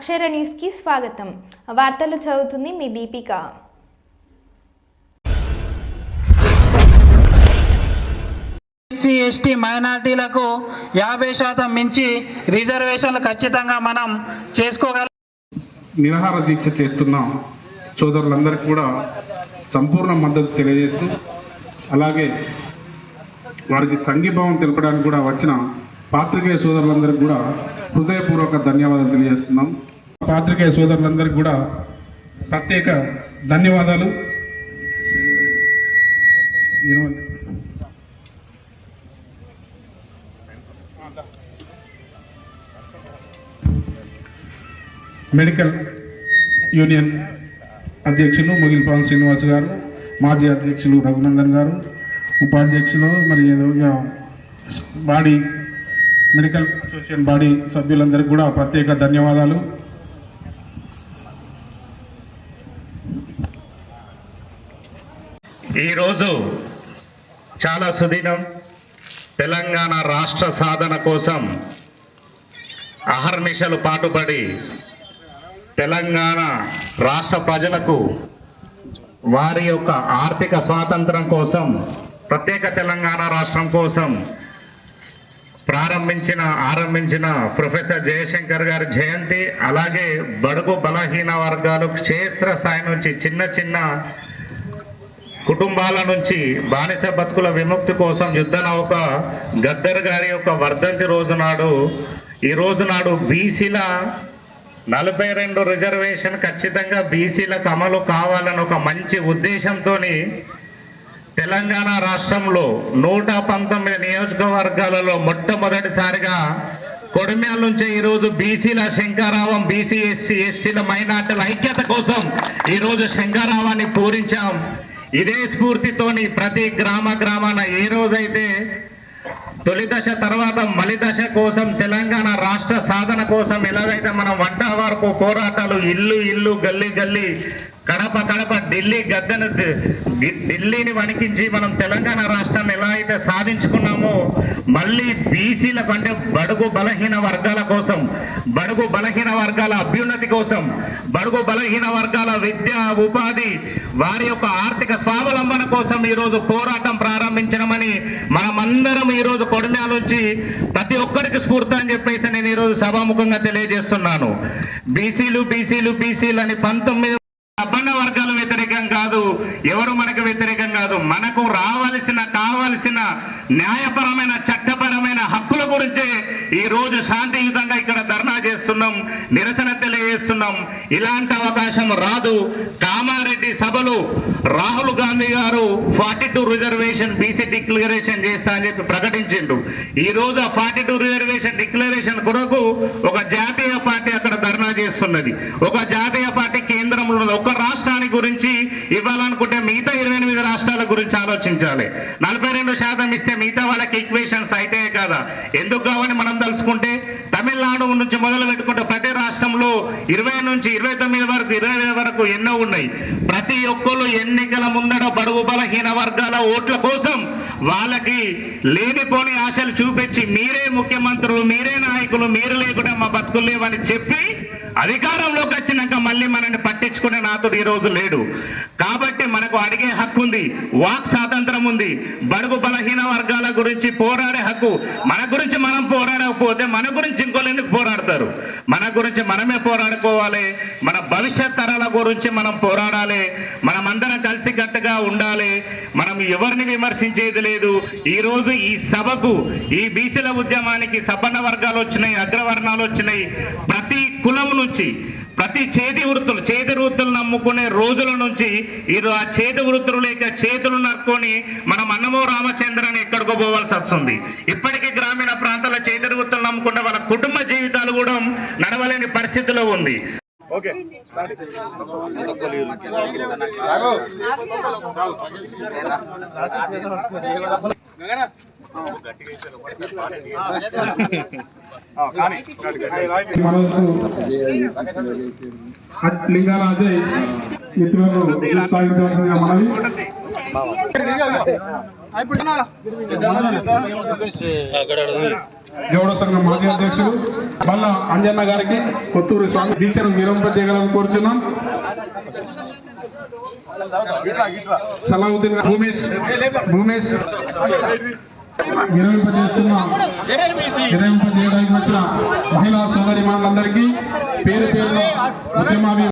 అక్షర న్యూస్కి స్వాగతం. వార్తలు చదువుతుంది మీ దీపిక. ఎస్సీ ఎస్టీ మైనార్టీలకు యాభై శాతం మించి రిజర్వేషన్లు ఖచ్చితంగా మనం చేసుకోగలం. నిరాహార దీక్ష చేస్తున్న సోదరులందరికీ కూడా సంపూర్ణ మద్దతు తెలియజేస్తూ అలాగే వారికి సంఘీభావం తెలపడానికి కూడా వచ్చిన పాత్రికేయ సోదరులందరికీ కూడా హృదయపూర్వక ధన్యవాదాలు తెలియజేస్తున్నాం. పాత్రికేయ సోదరులందరికీ కూడా ప్రత్యేక ధన్యవాదాలు. మెడికల్ యూనియన్ అధ్యక్షులు ముగిల్పాల్ శ్రీనివాస్ గారు మాజీ అధ్యక్షులు రఘునందన్ గారు ఉపాధ్యక్షులు మరి బాడీ మెడికల్ అసోసియేషన్ బాడీ సభ్యులందరికీ కూడా ప్రత్యేక ధన్యవాదాలు. ఈరోజు చాలా సుదినం. తెలంగాణ రాష్ట్ర సాధన కోసం అహర్నిశలు పాటుపడి తెలంగాణ రాష్ట్ర ప్రజలకు వారి యొక్క ఆర్థిక స్వాతంత్రం కోసం ప్రత్యేక తెలంగాణ రాష్ట్రం కోసం ప్రారంభించిన ఆరంభించిన ప్రొఫెసర్ జయశంకర్ గారి జయంతి అలాగే బడుగు బలహీన వర్గాలు క్షేత్ర స్థాయి నుంచి చిన్న చిన్న కుటుంబాల నుంచి బానిస బతుకుల విముక్తి కోసం యుద్ధ నౌక గద్దర్ గారి యొక్క వర్ధంతి రోజు నాడు ఈ రోజు నాడు బీసీల నలభై రెండు రిజర్వేషన్ ఖచ్చితంగా బీసీలకు అమలు కావాలని ఒక మంచి ఉద్దేశంతో తెలంగాణ రాష్ట్రంలో నూట పంతొమ్మిది నియోజకవర్గాలలో మొట్టమొదటిసారిగా కొడిమ్యాల నుంచి ఈరోజు బీసీల శంకారావం బీసీ ఎస్సీ ఎస్టీల మైనార్టీల ఐక్యత కోసం ఈరోజు శంకారావాన్ని పూరించాం. ఇదే స్ఫూర్తితోని ప్రతి గ్రామ గ్రామాన ఏ రోజైతే తొలి దశ తర్వాత మలి దశ కోసం తెలంగాణ రాష్ట్ర సాధన కోసం ఎలాగైతే మనం వంట వరకు పోరాటాలు ఇల్లు ఇల్లు గల్లీ గల్లీ కడప కడప ఢిల్లీ గద్దెను ఢిల్లీని వణికించి మనం తెలంగాణ రాష్ట్రాన్ని ఎలా అయితే సాధించుకున్నామో మళ్ళీ బీసీలకు అంటే బడుగు బలహీన వర్గాల కోసం బడుగు బలహీన వర్గాల అభ్యున్నతి కోసం బడుగు బలహీన వర్గాల విద్య ఉపాధి వారి యొక్క ఆర్థిక స్వావలంబన కోసం ఈరోజు పోరాటం ప్రారంభించడమని మనమందరం ఈరోజు కొడనాల నుంచి ప్రతి ఒక్కరికి స్ఫూర్తి అని చెప్పేసి నేను ఈరోజు సభాముఖంగా తెలియజేస్తున్నాను. బీసీలు బీసీలు బీసీలు అని పంతొమ్మిది అబ్బన్న వర్గాలు వ్యతిరేకం కాదు ఎవరు మనకు వ్యతిరేకం కాదు మనకు రావలసిన కావలసిన న్యాయపరమైన చట్టపరమైన హక్కుల గురించే ఈ రోజు శాంతియుతంగా ఇక్కడ ధర్నా చేస్తున్నాం నిరసన తెలియజేస్తున్నాం. ఇలాంటి అవకాశం రాదు. కామారెడ్డి సభలు రాహుల్ గాంధీ గారు forty two reservation BC declaration చేస్తా అని చెప్పి ప్రకటించిండు. ఈ రోజు ఆ ఫార్టీ టూ రిజర్వేషన్ డిక్లరేషన్ కొరకు ఒక జాతీయ పార్టీ అక్కడ ధర్నా చేస్తున్నది. ఒక జాతీయ ఒక్క కేంద్రంలో రాష్ట్రానికి గురించి ఇవ్వాలనుకుంటే మిగతా ఇరవై ఎనిమిది రాష్ట్రాల గురించి ఆలోచించాలి. నలభై రెండు శాతం ఇస్తే మిగతా వాళ్ళకి ఈక్వేషన్స్ అయితే కదా. ఎందుకు కావని మనం తెలుసుకుంటే తమిళనాడు నుంచి మొదలు పెట్టుకుంటే ప్రతి రాష్ట్రంలో ఇరవై నుంచి ఇరవై తొమ్మిది వరకు ఇరవై వరకు ఎన్నో ఉన్నాయి. ప్రతి ఒక్కరు ఎన్నికల ముందర బడుగు బలహీన వర్గాల ఓట్ల కోసం వాళ్ళకి లేనిపోని ఆశలు చూపించి మీరే ముఖ్యమంత్రులు మీరే నాయకులు మీరు లేకుండా మా బతుకులు లేవని చెప్పి అధికారంలోకి వచ్చినాక మళ్ళీ మనల్ని పట్టించుకునే నాతుడు ఈ రోజు లేడు. కాబట్టి మనకు అడిగే హక్కు ఉంది వాక్ స్వాతంత్రం ఉంది. బడుగు బలహీన వర్గాల గురించి పోరాడే హక్కు మన గురించి మనం పోరాడకపోతే మన గురించి ఇంకోళ్ళు ఎందుకు పోరాడతారు? మన గురించి మనమే పోరాడుకోవాలి మన భవిష్యత్ తరాల గురించి మనం పోరాడాలి మనమందరం కలిసికట్టుగా ఉండాలి మనం ఎవరిని విమర్శించేది లేదు. ఈ రోజు ఈ సభకు ఈ బీసీల ఉద్యమానికి సపన్న వర్గాలు వచ్చినాయి అగ్రవర్ణాలు వచ్చినాయి. ప్రతి కులం నుంచి ప్రతి చేతి వృత్తులు చేతి వృత్తులు నమ్ముకునే రోజుల నుంచి ఇది ఆ చేతి వృత్తులు లేక చేతులు నరుక్కొని మనం అన్నమో రామచంద్రని ఎక్కడికో పోవాల్సి వస్తుంది. ఇప్పటికీ గ్రామీణ ప్రాంతాల చేతి వృత్తులు నమ్ముకుంటే వాళ్ళ కుటుంబ జీవితాలు కూడా నడవలేని పరిస్థితిలో ఉంది. లింగాల అజయ్ మిత్రులకు ఉత్సాహించవలసిందిగా మనవి గౌడ సంఘం మాజీ అధ్యక్షుడు బల్ల అంజన్న గారికి కొత్తూరు స్వామి దీక్షను విరంపజేయగలని కోరుతున్నాం సలావుద్దీన్ గారు, భూమేష్ భూమేష్ విరమింపజేస్తున్న విరమింపజేయడానికి వచ్చిన మహిళా సోదరి పేరు పేరు ఉద్యమాభి